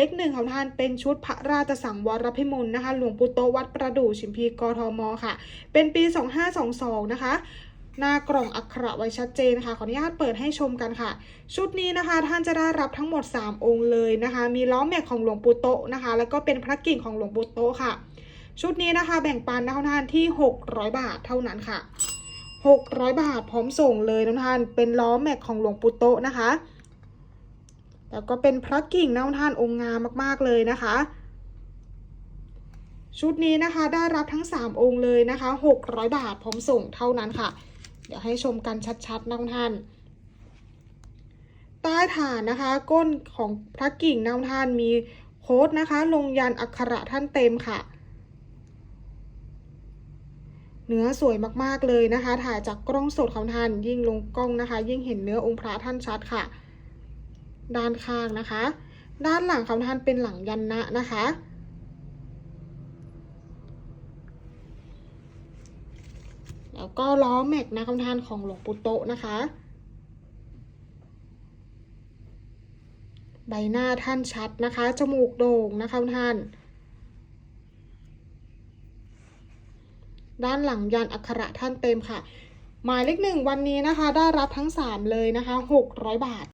เลขหนึ่งของท่านเป็นชุดพระราชสังวรพิมลนะคะ หลวงปู่โตวัดประดู่ชิมพีกทมค่ะ เป็นปี 2522 นะคะหน้ากล่องอักขระไว้ชัดเจนค่ะขออนุญาตเปิดให้ชมกันค่ะ ชุดนี้นะคะท่านจะได้รับทั้งหมด 3 องค์เลยนะคะ มีล้อแม็กของหลวงปู่โตนะคะ แล้วก็เป็นพระกิ่งของหลวงปู่โตค่ะ ชุดนี้นะคะ แบ่งปันนะคะท่านที่ 600 บาทเท่านั้นค่ะ 600 บาทพร้อมส่งเลยนะท่านเป็นล้อแม็กของหลวงปู่โตนะคะ แล้วก็เป็นพระกิ่งนะท่านองค์งามมากๆเลยนะคะ ชุดนี้นะคะได้รับทั้ง 3 องค์เลยนะคะ600 บาทพร้อมส่งเท่านั้นค่ะ เดี๋ยวให้ชมกันชัดๆนะท่านใต้ฐานนะคะ ก้นของพระกิ่งนะท่านมีโค้ดนะคะ ลงยันอักขระท่านเต็มค่ะเนื้อสวยมากๆเลยนะคะ ถ่ายจากกล้องสดของท่านยิ่งลงกล้องนะคะ ยิ่งเห็นเนื้อองค์พระท่านชัดค่ะ ด้านข้างนะคะ ด้านหลังของท่านเป็นหลังยันนะนะคะ แล้วก็ล้อแม็กนะคำทานของหลวงปู่โตะนะคะ ใบหน้าท่านชัดนะคะ จมูกโด่งนะคะท่าน ด้านหลังยันอักขระท่านเต็มค่ะหมายเลขหนึ่งวันนี้นะคะ ได้รับทั้ง 3 เลยนะคะ 600 บาท